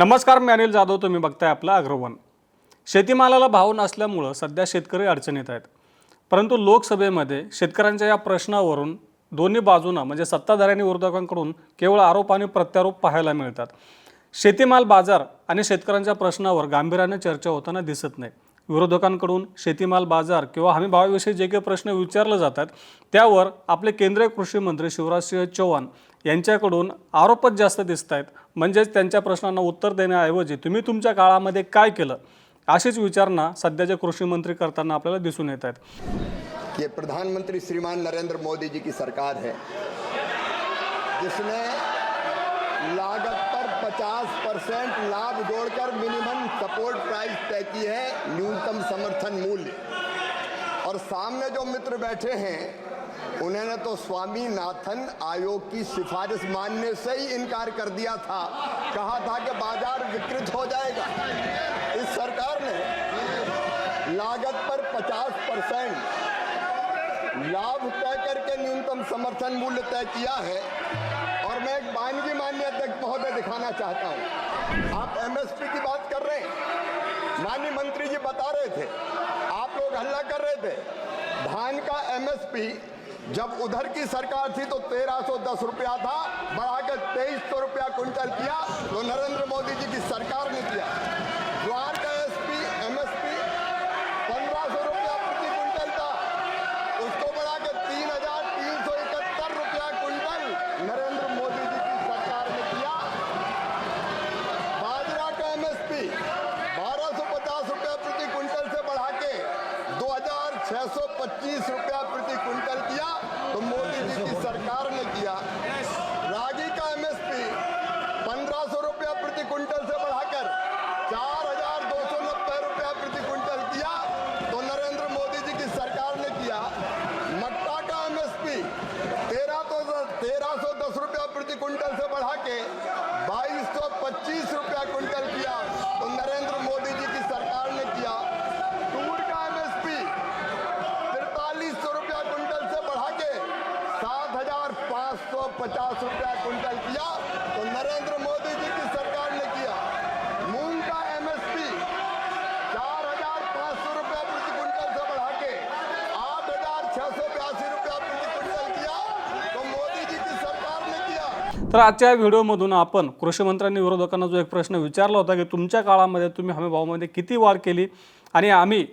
नमस्कार मी अनिल जाधव तुम्ही बघताय आपला अग्रवन. शेतीमालाला भाव नसल्यामुळं सध्या शेतकरी अडचणीत आहेत. परंतु लोकसभेमध्ये शेतकऱ्यांच्या या प्रश्नावरून दोन्ही बाजूंना म्हणजे सत्ताधारी आणि विरोधकांकडून केवळ आरोप आणि प्रत्यारोप पाहायला मिळतात. शेतीमाल बाजार आणि शेतकऱ्यांच्या प्रश्नावर गांभीर्याने चर्चा होताना दिसत नाही. विरोधकांकडून शेतीमाल बाजार किंवा हमी भावाविषयी जे काही प्रश्न विचारले जातात त्यावर आपले केंद्रीय कृषी मंत्री शिवराजसिंह चौहान यांच्याकडून आरोपच जास्त दिसत आहेत म्हणजेच त्यांच्या प्रश्नांना उत्तर देण्याऐवजी तुम्ही तुमच्या काळामध्ये काय केलं? अशीच विचारणा सध्याचे कृषी मंत्री करताना आपल्याला दिसून येत आहेत. ये प्रधानमंत्री श्रीमान नरेंद्र मोदी जी की सरकार है जिसने लागत पर 50 परसेंट लाभ जोड़कर मिनिमम सपोर्ट प्राइस तय की है न्यूनतम समर्थन मूल्य। और सामने जो मित्र बैठे हैं उन्होंने तो स्वामीनाथन आयोग की सिफारिश मानने से ही इनकार कर दिया था। कहा था कि बाज़ार विकृत हो जाएगा। इस सरकार ने लागत पर 50 परसेंट लाभ तय करके न्यूनतम समर्थन मूल्य तय किया है। और मैं एक वानगी मान्य तक महोदय दिखाना चाहता हूँ। आप एमएसपी की बात कर रहे हैं। माननीय मंत्री जी बता रहे थे। आप लोग हल्ला कर रहे थे। धान का एमएसपी जब उधर की सरकार थी तो तेरह सौ दस रुपया था बढ़ाकर तेईस सौ रुपया क्विंटल किया तो नरेंद्र मोदी जी की सरकार ने किया। 625 रुपया प्रति क्विंटल किया तो मोदी जी की सरकार ने किया। रागी का एमएसपी 1500 रुपया प्रति क्विंटल से बढ़ाकर 4290 रुपया प्रति क्विंटल किया तो नरेंद्र मोदी जी की सरकार ने किया। मट्टा का एमएसपी तेरह तो तेरह सौ दस रुपया प्रति क्विंटल से बढ़ा के बाईस सौ पच्चीस रुपया तर आजच्या व्हिडिओमधून आपण कृषीमंत्र्यांनी विरोधकांना जो एक प्रश्न विचारला होता की तुमच्या काळामध्ये तुम्ही हमी भावामध्ये किती वाढ केली आणि आम्ही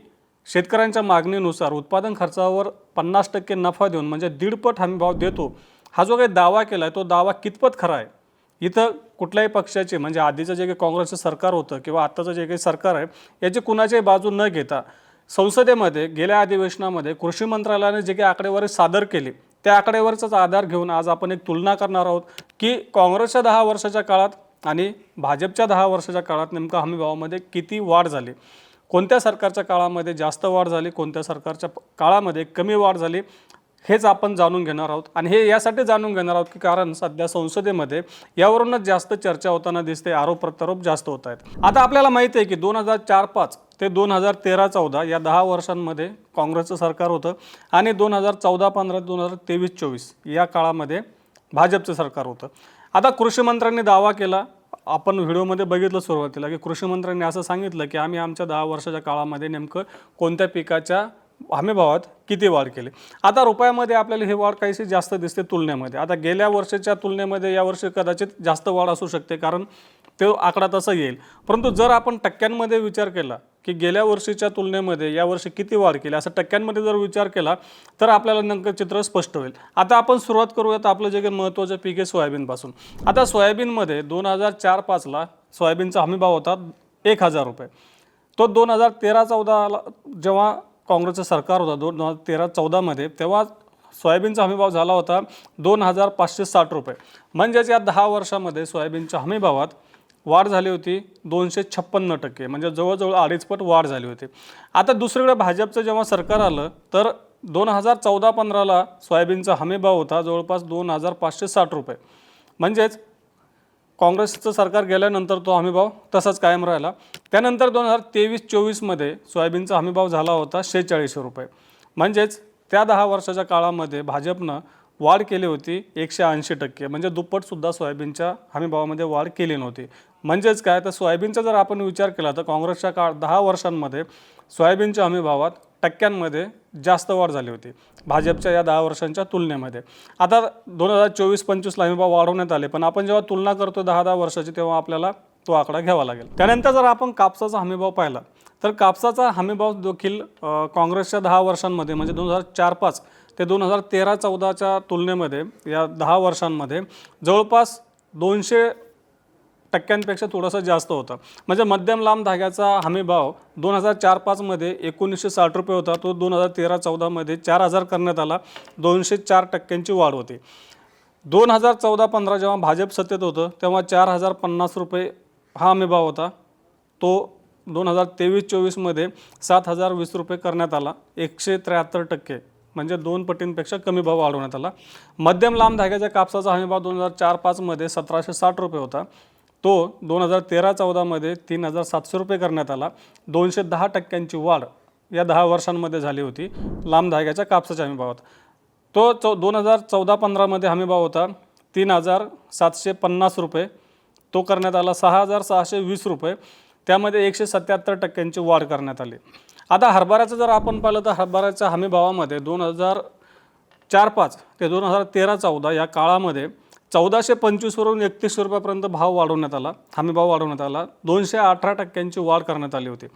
शेतकऱ्यांच्या मागणीनुसार उत्पादन खर्चावर पन्नास टक्के नफा देऊन म्हणजे दीडपट हमी भाव देतो हा जो काही दावा केला आहे तो दावा कितपत खरा आहे? इथं कुठल्याही पक्षाचे म्हणजे आधीचं जे काही काँग्रेसचं सरकार होतं किंवा आत्ताचं जे काही सरकार आहे याची कुणाच्याही बाजू न घेता संसदेमध्ये गेल्या अधिवेशनामध्ये कृषी मंत्रालयाने जे काही आकडेवारी सादर केली त्या आकडेवारीचाच आधार घेऊन आज आपण एक तुलना करणार आहोत. की काँग्रेसच्या दहा वर्षाच्या काळात आणि भाजपच्या दहा वर्षाच्या काळात नेमका हमीभावामध्ये किती वाढ झाली? कोणत्या सरकारच्या काळामध्ये जास्त वाढ झाली? कोणत्या सरकारच्या काळामध्ये कमी वाढ झाली? हेच आपण जाणून घेणार आहोत. आणि हे यासाठी जाणून घेणार आहोत की कारण सध्या संसदेमध्ये यावरूनच जास्त चर्चा होताना दिसते आरोप प्रत्यारोप जास्त होत आहेत. आता आपल्याला माहिती आहे की दोन हजार चार पाच ते दोन हजार तेरा चौदा या दहा वर्षांमध्ये काँग्रेसचं सरकार होतं आणि दोन हजार चौदा पंधरा दोन हजार तेवीस चोवीस या काळामध्ये भाजपचं सरकार होतं. आता कृषीमंत्र्यांनी दावा केला. आपण व्हिडिओमध्ये बघितलं सुरुवातीला की कृषीमंत्र्यांनी असं सांगितलं की आम्ही आमच्या दहा वर्षाच्या काळामध्ये नेमकं कोणत्या पिकाच्या हमीभावात किती वाढ केली. आता रुपयामध्ये आपल्याला ही वाढ काहीशी जास्त दिसते तुलनेमध्ये. आता गेल्या वर्षाच्या तुलनेमध्ये यावर्षी कदाचित जास्त वाढ असू शकते कारण तो आकडा तसा येईल. परंतु जर आपण टक्क्यांमध्ये विचार केला की गेल्या वर्षीच्या तुलनेमध्ये यावर्षी किती वाढ केली? असं टक्क्यांमध्ये जर विचार केला तर आपल्याला नंतर चित्र स्पष्ट होईल. आता आपण सुरुवात करूयात आपलं जे काही महत्त्वाचं पीक आहे सोयाबीनपासून. आता सोयाबीनमध्ये दोन हजार चार पाचला सोयाबीनचा हमीभाव होता एक हजार रुपये. तो दोन हजार तेरा चौदाला जेव्हा काँग्रेसचं सरकार होता दोन हजार तेरा चौदामध्ये तेव्हा सोयाबीनचा हमीभाव झाला होता दोन हजार पाचशे साठ रुपये. म्हणजेच या दहा वर्षामध्ये सोयाबीनच्या हमीभावात वाढ झाली होती दोनशे छप्पन्न टक्के. म्हणजे जवळजवळ अडीचपट वाढ झाली होती. आता दुसरीकडे भाजपचं जेव्हा सरकार आलं तर दोन हजार चौदा पंधराला सोयाबीनचा हमीभाव होता जवळपास दोन हजार पाचशे साठ रुपये. म्हणजेच काँग्रेसचं सरकार गेल्यानंतर तो हमीभाव तसाच कायम राहिला. त्यानंतर दोन हजार तेवीस चोवीसमध्ये सोयाबीनचा हमीभाव झाला होता शेहेचाळीसशे रुपये. म्हणजेच त्या दहा वर्षाच्या काळामध्ये भाजपनं वाढ केली होती एकशे ऐंशी टक्के. म्हणजे दुप्पटसुद्धा सोयाबीनच्या हमीभावामध्ये वाढ केली नव्हती. म्हणजेच काय? तर सोयाबीनचा जर आपण विचार केला तर काँग्रेसच्या काळ दहा वर्षांमध्ये सोयाबीनच्या हमीभावात टक्क्यांमध्ये जास्त वाढ झाली होती भाजपच्या या दहा वर्षांच्या तुलनेमध्ये. आता दोन हजार चोवीस पंचवीसला हमीभाव वाढवण्यात आले पण आपण जेव्हा तुलना करतो दहा दहा वर्षाची तेव्हा आपल्याला तो आकडा घ्यावा लागेल. त्यानंतर जर आपण कापसाचा हमीभाव पाहिला तर कापसाचा हमीभाव देखील काँग्रेसच्या दहा वर्षांमध्ये म्हणजे दोन हजार चार पाच ते दोन हजार तेरा चौदाच्या तुलनेमध्ये या दहा वर्षांमध्ये जवळपास दोनशे टक्क्यांपेक्षा थोडंसं जास्त होतं. म्हणजे मध्यम लांब धाग्याचा हमीभाव दोन हजार चार पाचमध्ये एकोणीसशे साठ रुपये होता. तो दोन हजार तेरा चौदामध्ये चार हजार करण्यात आला. दोनशे चार टक्क्यांची वाढ होती. दोन हजार चौदा पंधरा जेव्हा भाजप सत्तेत होतं तेव्हा चार हजार पन्नास रुपये हा हमीभाव होता. तो दोन हजार तेवीस चोवीसमध्ये सात हजार वीस रुपये करण्यात आला. एकशे त्र्याहत्तर टक्के. म्हणजे दोन पटींपेक्षा कमी भाव वाढवण्यात आला. मध्यम लांब धाग्याच्या कापसाचा हमी भाव दोन हजार चार पाचमध्ये सतराशे साठ रुपये होता. तो दोन हजार तेरा चौदामध्ये तीन हजार सातशे रुपये करण्यात आला. दोनशे दहा टक्क्यांची वाढ या दहा वर्षांमध्ये झाली होती. लांब धाग्याच्या कापसाच्या हमी भावात. तो चौ दोन हजार चौदा पंधरामध्ये हमी भाव होता. तीन हजार सातशे पन्नास रुपये. तो करण्यात आला. सहा हजार सहाशे वीस रुपये. त्यामध्ये एकशे सत्याहत्तर टक्क्यांची वाढ करण्यात आली. आता हरभऱ्याचं जर आपण पाहिलं तर हरभऱ्याच्या हमी भावामध्ये दोन हजार चार पाच ते दोन हजार तेरा चौदा या काळामध्ये चौदाशे पंचवीसवरून एकतीसशे रुपयापर्यंत भाव वाढवण्यात आला. हमी भाव वाढवण्यात आला. दोनशे अठरा टक्क्यांची वाढ करण्यात आली होती.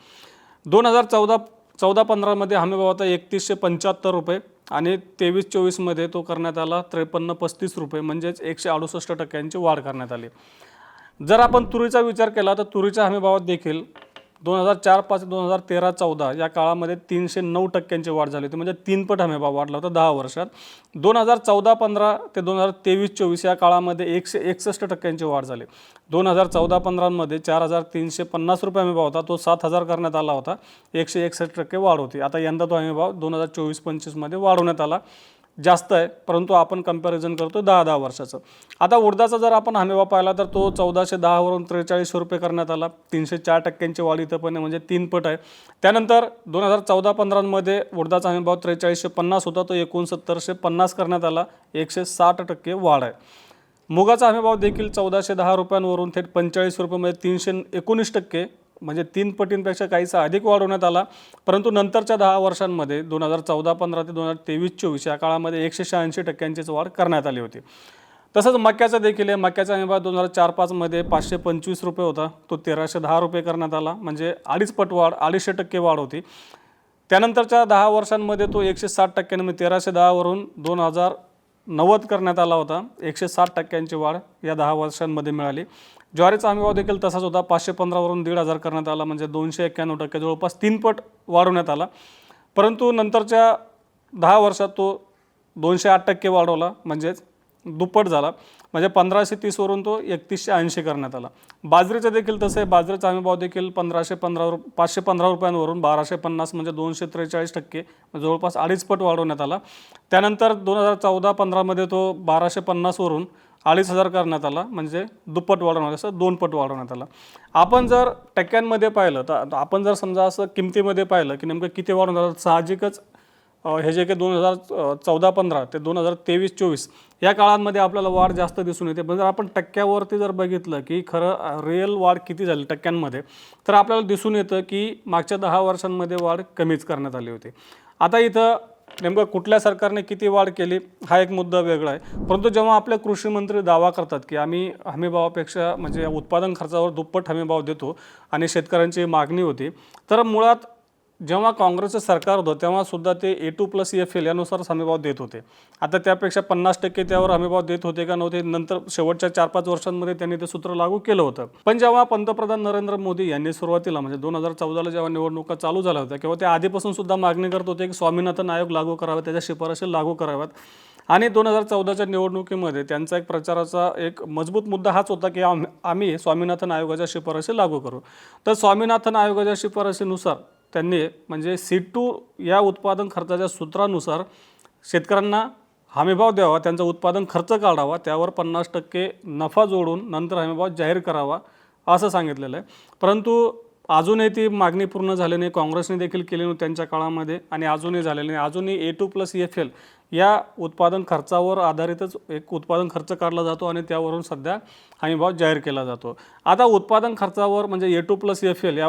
दोन हजार चौदा चौदा पंधरामध्ये हमी भाव एकतीसशे पंच्याहत्तर रुपये आणि तेवीस चोवीसमध्ये तो करण्यात आला त्रेपन्न पस्तीस रुपये म्हणजेच एकशे अडुसष्ट टक्क्यांची वाढ करण्यात आली. जर आपण तुरीचा विचार केला तर तुरीच्या हमीभावात देखील दोन हजार चार पाच दोन हजार तेरा चौदा या काळामध्ये तीनशे नऊ टक्क्यांची वाढ झाली होती. म्हणजे तीनपट हमी वाढला होता दहा वर्षात. दोन हजार चौदा पंधरा ते दोन हजार तेवीस चोवीस या काळामध्ये एकशे एकसष्ट टक्क्यांची वाढ झाली. दोन हजार चौदा पंधरामध्ये चार हजार तीनशे पन्नास रुपये हमीभाव होता. तो सात हजार करण्यात आला होता. एकशे एकसष्ट टक्के वाढ होती. आता यंदा तो हमीभाव दोन हजार चोवीस पंचवीसमध्ये वाढवण्यात आला. जास्त आहे परंतु आपण कंपॅरिझन करतो दहा दहा वर्षाचं. आता उडदाचा जर आपण हमीभाव पाहिला तर तो चौदाशे दहावरून त्रेचाळीसशे रुपये करण्यात आला. तीनशे चार टक्क्यांची वाढ इथं पण आहे म्हणजे तीन पट आहे. त्यानंतर दोन हजार चौदा पंधरामध्ये उडदाचा हमीभाव त्रेचाळीसशे पन्नास होता तो एकोणसत्तरशे पन्नास करण्यात आला. एकशे साठ टक्के वाढ आहे. मुगाचा हमीभाव देखील चौदाशे दहा रुपयांवरून थेट पंचेचाळीस रुपयामध्ये म्हणजे तीनशे एकोणीस टक्के म्हणजे तीन पटींपेक्षा काहीसा अधिक वाढवण्यात आला. परंतु नंतरच्या दहा वर्षांमध्ये दोन हजार चौदा पंधरा ते दोन हजार तेवीस चोवीस या काळामध्ये एकशे शहाऐंशी टक्क्यांचीच वाढ करण्यात आली होती. तसंच मक्याचा देखील आहे. मक्याचा हमीभाव दोन हजार चार पाचमध्ये पाचशे पंचवीस रुपये होता. तो तेराशे दहा रुपये करण्यात आला. म्हणजे अडीच पट वाढ अडीचशे टक्के वाढ होती. त्यानंतरच्या दहा वर्षांमध्ये तो एकशे साठ टक्क्यांनी म्हणजे तेराशे दहावरून दोन हजार नव्वद करण्यात आला होता. एकशे साठ टक्क्यांची वाढ या दहा वर्षांमध्ये मिळाली. ज्वारीचा हमीभाव देखील तसाच होता. पाचशे पंधरावरून दीड हजार करण्यात आला म्हणजे दोनशे एक्क्याण्णव टक्के जवळपास तीनपट वाढवण्यात आला. परंतु नंतरच्या दहा वर्षात तो दोनशे आठ टक्के वाढवला म्हणजेच दुप्पट झाला. म्हणजे पंधराशे तीसवरून तो एकतीसशे ऐंशी करण्यात आला. बाजरीचं देखील तसं आहे बाजरीचा हमीभाव देखील पंधराशे पंधरा रु पाचशे पंधरा रुपयांवरून बाराशे पन्नास म्हणजे दोनशे त्रेचाळीस टक्के म्हणजे जवळपास अडीच पट वाढवण्यात आला. त्यानंतर दोन हजार चौदा पंधरामध्ये तो बाराशे पन्नासवरून अडीच हजार करण्यात आला. म्हणजे दुप्पट वाढवण्यात असं दोन पट वाढवण्यात आला. आपण जर टक्क्यांमध्ये पाहिलं तर आपण जर समजा असं किमतीमध्ये पाहिलं की नेमकं किती वाढवण्यात आलं साहजिकच हे जे काही दोन हजार चौदा पंधरा ते दोन हजार तेवीस चोवीस या काळांमध्ये आपल्याला वाढ जास्त दिसून येते. पण जर आपण टक्क्यावरती जर बघितलं की खरं रिअल वाढ किती झाली टक्क्यांमध्ये तर आपल्याला दिसून येतं की मागच्या दहा वर्षांमध्ये वाढ कमीच करण्यात आली होती. आता इथं नेमकं कुठल्या सरकारने किती वाढ केली हा एक मुद्दा वेगळा आहे. परंतु जेव्हा आपले कृषी मंत्री दावा करतात की आम्ही हमीभावापेक्षा म्हणजे उत्पादन खर्चावर दुप्पट हमीभाव देतो आणि शेतकऱ्यांची मागणी होती तर मुळात जेव्हा काँग्रेसचं सरकार होतं तेव्हा सुद्धा ते A two plus F L यानुसारच हमीभाव देत होते. आता त्यापेक्षा पन्नास टक्के त्यावर हमीभाव देत होते का नव्हते नंतर शेवटच्या चार पाच वर्षांमध्ये त्यांनी ते सूत्र लागू केलं होतं. पण जेव्हा पंतप्रधान नरेंद्र मोदी यांनी सुरुवातीला म्हणजे दोन हजार चौदाला जेव्हा निवडणुका चालू झाल्या होत्या तेव्हा ते आधीपासून सुद्धा मागणी करत होते की स्वामीनाथन आयोग लागू करावा त्याच्या शिफारशी लागू कराव्यात. आणि दोन हजार चौदाच्या निवडणुकीमध्ये त्यांचा एक प्रचाराचा एक मजबूत मुद्दा हाच होता की आम आम्ही स्वामीनाथन आयोगाच्या शिफारशी लागू करू. तर स्वामीनाथन आयोगाच्या शिफारशीनुसार त्यांनी म्हणजे सी टू या उत्पादन खर्चाच्या सूत्रानुसार शेतकऱ्यांना हमीभाव द्यावा त्यांचा उत्पादन खर्च काढावा त्यावर पन्नास टक्के नफा जोडून नंतर हमीभाव जाहीर करावा असं सांगितलेलं आहे. परंतु अजूनही ती मागणी पूर्ण झाली नाही काँग्रेसने देखील केली नव्हती त्यांच्या काळामध्ये आणि अजूनही झालेली नाही. अजूनही A two plus F L या उत्पादन खर्चावर आधारितच एक उत्पादन खर्च काढला जातो आणि त्यावरून सध्या हमीभाव जाहीर केला जातो. आता उत्पादन खर्चावर म्हणजे A two plus F L या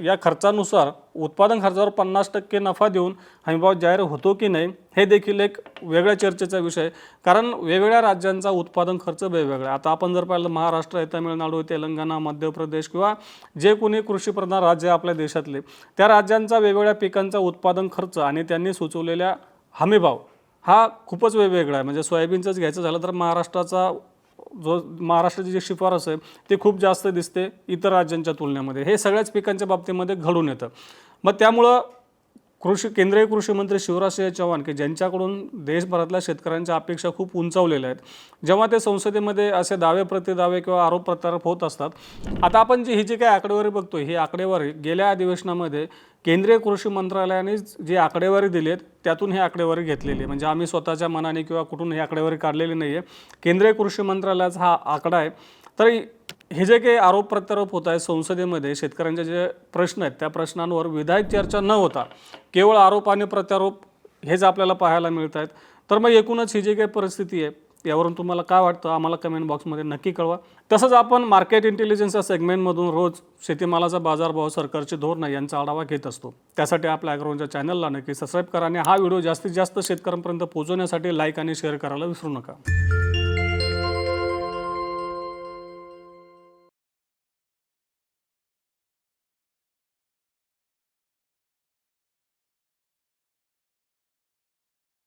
या खर्चानुसार उत्पादन खर्चावर पन्नास टक्के नफा देऊन हमीभाव जाहीर होतो की नाही हे देखील एक वेगळ्या चर्चेचा विषय कारण वेगवेगळ्या राज्यांचा उत्पादन खर्च वेगवेगळा आहे. आता आपण जर पाहिलं महाराष्ट्र आहे तामिळनाडू तेलंगणा मध्य प्रदेश किंवा जे कोणी कृषीप्रधान राज्य आहे आपल्या देशातले त्या राज्यांचा वेगवेगळ्या पिकांचा उत्पादन खर्च आणि त्यांनी सुचवलेल्या हमीभाव हा खूपच वेगवेगळा आहे म्हणजे सोयाबीनचंच घ्यायचं झालं तर महाराष्ट्राचा जो महाराष्ट्राची जी शिफारस आहे ती खूप जास्त दिसते इतर राज्यांच्या तुलनेमध्ये. हे सगळ्याच पिकांच्या बाबतीमध्ये घडून येतं. मग त्यामुळं कृषी केंद्रीय कृषी मंत्री शिवराजसिंह चव्हाण की ज्यांच्याकडून देशभरातल्या शेतकऱ्यांच्या अपेक्षा खूप उंचावलेल्या आहेत जेव्हा ते संसदेमध्ये असे दावे प्रतिदावे किंवा आरोप प्रत्यारोप होत असतात आता आपण जी ही जी काही आकडेवारी बघतो ही आकडेवारी गेल्या अधिवेशनामध्ये केंद्रीय कृषी मंत्रालयाने जी आकडेवारी दिली आहेत त्यातून ही आकडेवारी घेतलेली आहे. म्हणजे आम्ही स्वतःच्या मनाने किंवा कुठून ही आकडेवारी काढलेली नाही आहे केंद्रीय कृषी मंत्रालयाचा हा आकडा आहे तर हे जे काही आरोप प्रत्यारोप होत आहे संसदेमध्ये शेतकऱ्यांचे जे प्रश्न आहेत त्या प्रश्नांवर विधायक चर्चा न होता केवळ आरोप आणि प्रत्यारोप हेच आपल्याला पाहायला मिळत आहेत. तर मग एकूणच ही जी काही परिस्थिती आहे यावरून तुम्हाला काय वाटतं? आम्हाला कमेंट बॉक्समध्ये नक्की कळवा. तसंच आपण मार्केट इंटेलिजन्स या सेगमेंटमधून रोज शेतीमालाचा बाजारभाव सरकारचे धोरणं यांचा आढावा घेत असतो. त्यासाठी आपल्या अॅग्रोनच्या चॅनलला नक्की सबस्क्राईब करा आणि हा व्हिडिओ जास्तीत जास्त शेतकऱ्यांपर्यंत पोहोचवण्यासाठी लाईक आणि शेअर करायला विसरू नका.